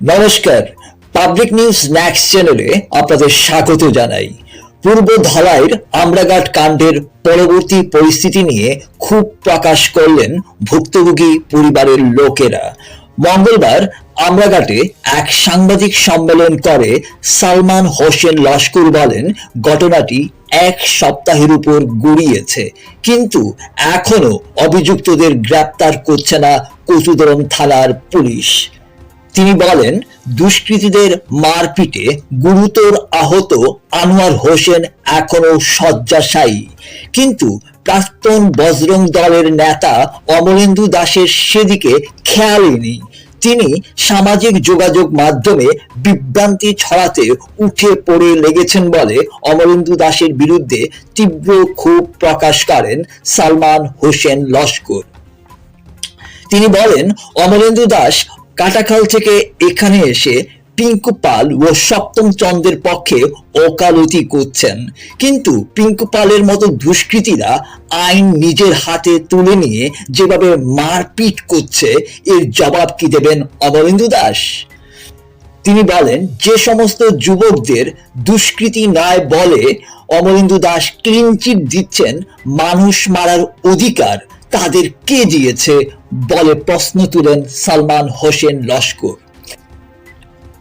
নমস্কার। Public news next চ্যানেলে আপনাদের স্বাগত জানাই। পূর্ব ধলাইয়ের আমরাঘাট কাণ্ডের পরবর্তী পরিস্থিতি নিয়ে খুব প্রকাশ করলেন ভুক্তভোগী পরিবারের লোকেরা। মঙ্গলবার আমরাঘাটে এক সাংবাদিক সম্মেলন করে সালমান হোসেন লস্কর বলেন, ঘটনাটি এক সপ্তাহের উপর গড়িয়েছে। কিন্তু এখনও অভিযুক্তদের গ্রেপ্তার করছে না কচুদরম থানার পুলিশ। তিনি বলেন, দুষ্কৃতীদের মারপিটে গুরুতর আহত আনোয়ার হোসেন এখনও শয্যাশায়ী। কিন্তু প্রাক্তন বজরং দলের নেতা অমলেন্দু দাসের সেদিকে খেয়ালই নেই। তিনি সামাজিক যোগাযোগ মাধ্যমে বিভ্রান্তি ছড়াতে উঠে পড়ে লেগেছেন বলে অমরেন্দু দাসের বিরুদ্ধে তীব্র ক্ষোভ প্রকাশ করেন সালমান হোসেন লস্কর। তিনি বলেন অমরেন্দু দাস কাটাখাল থেকে এখানে এসে পিঙ্কু পাল ও সপ্তম চন্দ্রের পক্ষে ওকালতি করছেন। কিন্তু পিঙ্কু পালের মতো দুষ্কৃতীরা আইন নিজের হাতে তুলে নিয়ে যেভাবে মারপিট করছে, এর জবাব কি দেবেন অমরেন্দ্র দাস? তিনি বলেন, যে সমস্ত যুবকদের দুষ্কৃতি নয় বলে অমরেন্দু দাস ক্লিনচিট দিচ্ছেন, মানুষ মারার অধিকার তাদের কে দিয়েছে? বলে প্রশ্ন তুলেন সালমান হোসেন লস্কর।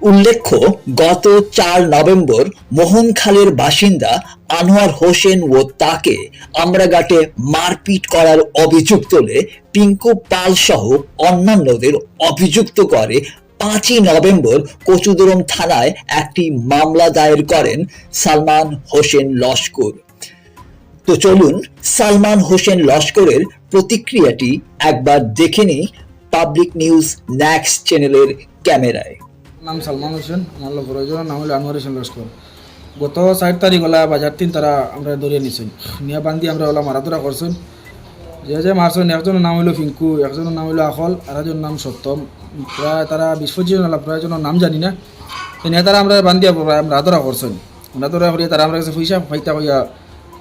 উল্লেখ্য, গত চার নভেম্বর মোহনখালের বাসিন্দা আনোয়ার হোসেন ও তাকে আমরাঘাটে মারপিট করার অভিযোগ তোলে পিঙ্কু পাল সহ অন্যান্যদের অভিযুক্ত করে। পাঁচই নভেম্বর কচুদরম থানায় একটি মামলা দায়ের করেন সালমান হোসেন লস্কর। তো চলুন সালমান হোসেন লস্করের প্রতিক্রিয়াটি একবার দেখে নিই পাবলিক নিউজ নেক্সট চ্যানেলের ক্যামেরায়। নাম সালমান হোসেন, আমার লোক একজনের নাম হলো আনোয়ার হোসেন লস্কর। গত চার তারিখ ওলা বাজার তিন, তারা আমরা ধরে নিছেন। নিয়া বান্ধি আমরা ওলা মারাধরা করছেন। যে যে মারছেন, একজনের নাম হইল ফিঙ্কু, একজনের নাম হইল আখল, আর একজনের নাম সত্যম। প্রায় তারা বিশ পঁচিশ জন প্রায় জনের নাম জানি না। তারা আমরা বান্ধিয়া আমরা আদরা করছেন। মারাধরা করিয়া তারা আমরা কাছে পয়সা ফাইতা হইয়া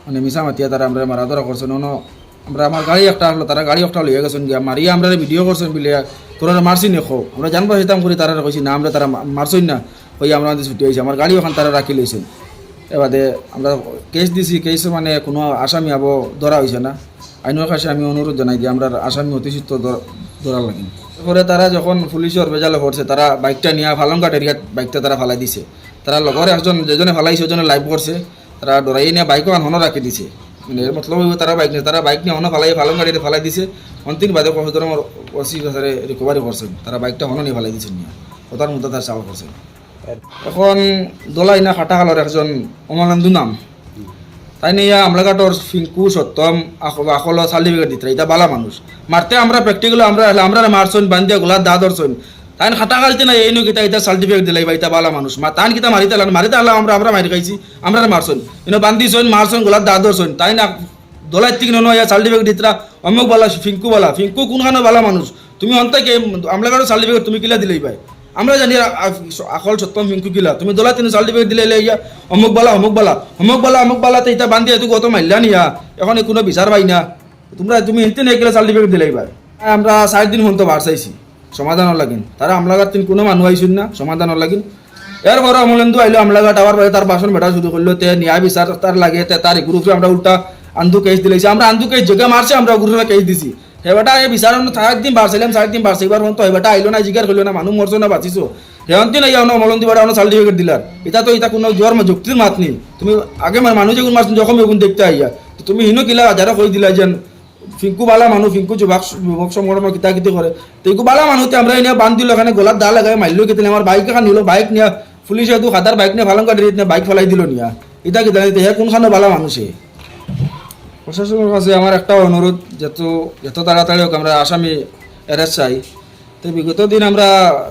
মানে মিশা মাতিয়া তারা আমরা মারাধরা করছেন অন্য আমরা আমার গাড়ি একটা আসলো তারা গাড়ি একটা লইয়া গেছেন গিয়া মারিয়া আমরা ভিডিও করছেন বলে তোরা মারছি নে খো? আমরা জানব সেতাম করি তারা কইছি না, আমরা তারা মারছই না। ওই আমরা আমাদের ছুটি হয়েছে আমার গাড়ি ওখান তারা রাখি লইছেন এবারে আমরা কেস দিছি কেস মানে কোনো আসামি আবো ধরা হয়েছে না। আইনের কাছে আমি অনুরোধ জানাই যে আমরা আসামি অতিরিক্ত ধরা লাগি পরে তারা যখন পুলিশের বেজালে পড়ছে তারা বাইকটা নিয়ে ফালংঘাট এরিয়াত বাইকটা তারা ফালাই দিছে। তারা লগর একজন যেজনে ফালাইছে, ওজনে লাইভ করছে তারা ডরাই নিয়ে বাইকও হনো রাখি দিছে। মানে এর মতলব তারা বাইক নিয়ে, তারা বাইক নিয়ে হনো ফালাই ফালং গাড়িতে ফালাই দিছে। অন্তিম বাদে কতজন অসি হাজারে রিকভারি করছেন। তারা বাইকটা হনো নিয়ে ফালাই দিছেন নিয়ে। কথার মধ্যে তার চাওয়া করছেন এখন দোলাই না খাটাখালর একজন অমলান্দু নাম। তাই নিয়ে আমলাঘাটর ফিঙ্কু সত্যম আকল সার্টিফিকেট দিতে এটা বালা মানুষ। মারতে আমরা প্র্যাকটিক্যাল আমরা আমরা মারছন বান্ধিয়া গোলা দা ধরছন তাই খাটা খালতে না এই কিতা এটা সার্টিফিকেট দিলাই বা এটা বালা মানুষ। মা তান কিতা মারিতে লাগন মারিতে আল্লাহ আমরা আমরা মারি খাইছি। আমরা মারছন কিন্তু বান্ধিছন মারছন গোলা দা ধরছন তাই না দোলাই থেকে নয় সার্টিফিকেট দিতরা। অমুক বালা ফিঙ্কু বালা। ফিঙ্কু কোনখানে বালা মানুষ? তুমি অন্তাকে আমলাঘাটের সার্টিফিকেট তুমি কিলা দিলেই ভাই আমরা জানি আকল সত্যম ফিঙ্কু কিলা। তুমি দোলা তিনি সার্টিফিকেট দিলে ইয়া অমুক বালা অমুক বালা। অমুক বালা অমুক বালা তো এটা বান্ধি তুই কত মাইলা নিয়া। এখন কোনো বিচার পাই না। তোমরা তুমি হিনতে নেই গেলে সার্টিফিকেট দিলেই ভাই আমরা চার দিন হন তো বার চাইছি। সমাধান লাগিন তারা আমলাঘাট তিন কোনো মানুষ আইসুন না, সমাধান লাগিন এরপরে অমলেন্দু আইলো আমলাঘাট আবার পরে তার বাসন বেটা শুরু করল তে ন্যায় বিচার তার লাগে, তে তার গ্রুপে আমরা উল্টা আন্ধু কেস দিলেছি আমরা আন্ধু কেস যোগে মারছে আমরা গ্রুপে কেস দিছি। হেবাটা এই বিচার চার দিন বাড়ছিলাম চার দিন বাড়ছে এবার তো হেবাটা আইলো না জিজ্ঞার করল না মানুষ মরছো না, বাঁচিছো। হেমন্তি না ইয়ানো মলন্দি বাড়া সার্টিফিকেট দিলার এটা তো এটা কোনো জ্বর যুক্তির মাত নেই। তুমি আগে মানে মানুষ যখন মারছেন যখন এগুন দেখতে আইয়া তুমি হিনো কিলা যারা কই দিলা যেন ফিঙ্কু বালা মানুষ ফিঙ্কু যুবক যুবক সংগঠন কিতা কিতি করে তো এগু বালা মানুষ আমরা এনে বান দিল এখানে গোলার দা লাগাই মারলো কেতলে আমার বাইক এখান নিল, বাইক নিয়ে পুলিশে তো খাতার বাইক নিয়ে ভালং গাড়ি নিয়ে বাইক ফেলাই দিল নিয়া। এটা কি জানি হে কোনখানে বালা মানুষে প্রশাসনের কাছে আমার একটা অনুরোধ যত যত তাড়াতাড়ি হোক আমরা আসামি অ্যারেস্ট চাই। তো বিগত দিন আমরা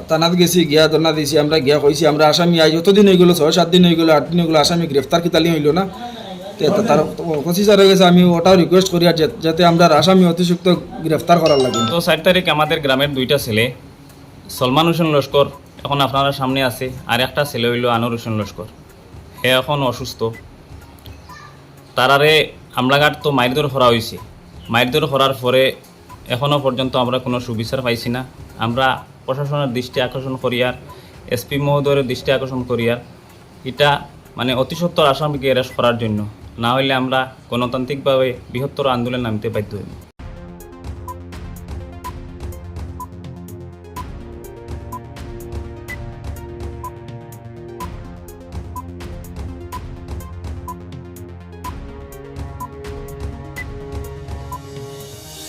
থানাত গেছি, গিয়া ধর্ণা দিয়েছি আমরা গিয়া কইছি, আমরা আসামি আই যতদিন হয়ে গেলো ছয় সাত দিন হয়ে গেলো আট দিন হয়ে গেলো, আসামি গ্রেফতার কিতালি হইল না। তার রিকোয়েস্ট করি যাতে আমরা আসামি অতিযুক্ত গ্রেফতার করার লাগে। তো চার তারিখ আমাদের গ্রামের দুইটা ছেলে, সলমান হোসেন লস্কর, এখন আপনারা সামনে আছে, আর একটা ছেলে হইল আনোয়ার হোসেন লস্কর। সে এখন অসুস্থ। তারারে আমলাঘাট তো মাইরদর করা হয়েছে মাইরদর করার পরে এখনও পর্যন্ত আমরা কোনো সুবিচার পাইছি না। আমরা প্রশাসনের দৃষ্টি আকর্ষণ করি আর এসপি মহোদয়ের দৃষ্টি আকর্ষণ করিয়া এটা মানে অতি সত্তর আসামিকে অ্যারেস্ট করার জন্য। না হলে আমরা গণতান্ত্রিকভাবে বৃহত্তর আন্দোলন নামতে বাধ্য হইব।